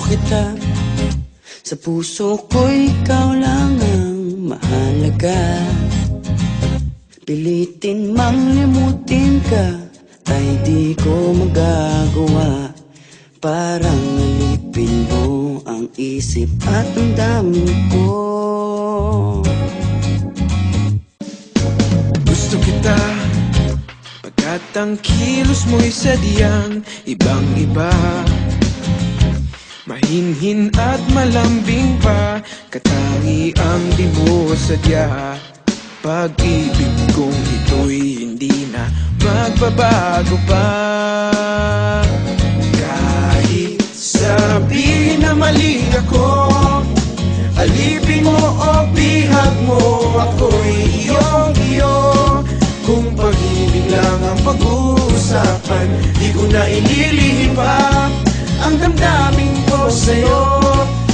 kita. Sa puso ko'y ikaw lang ang mahalaga. Pilitin mang limutin ka Ay di ko magagawa. Parang alipin mo ang isip at ang dami ko. Gusto kita. Pagkat ang kilos mo'y sadyang ibang iba Mahinhin at malambing pa Katangi ang di mo sadya. Pag-ibig kong ito'y hindi na magbabago pa. Kahit sabihin na mali ako Alipin mo o bihag mo Ako'y iyong iyo Kung pag-ibig lang ang pag-uusapan Di ko na ililihim pa Ang damdamin ko sa'yo.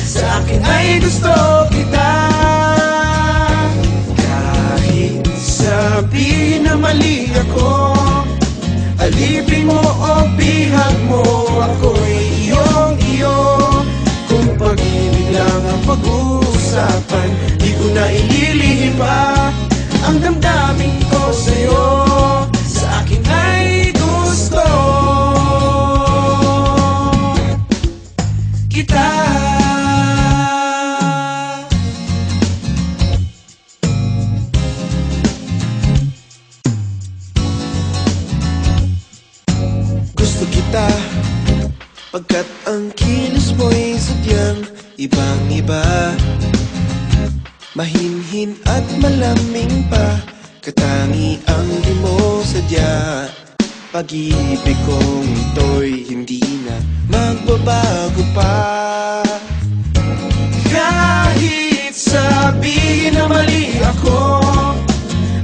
Sa akin ay gusto kita. Kahit sabihin na mali ako Alipin mo o bihag mo Ako'y iyong iyo. Kung pag-ibig lang ang pag-uusapan Di ko na ililihim pa. Ang damdamin ko Gusto kita. Pagkat ang kilos mo'y sadyang ibang iba. Mahinhin at malaming pa Katangi ang di mo sadya. Pag-ibig kong ito'y hindi na magbabago pa. Kahit sabihin na mali ako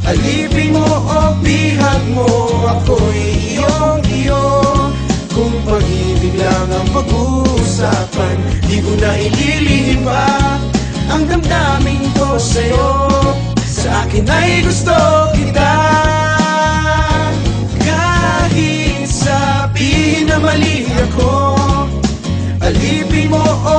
Alipin mo o bihag mo Ako'y Di ko na ililihim pa Ang damdamin ko sa'yo. Sa akin ay gusto kita. Kahit sabihin na mali ako Alipin mo o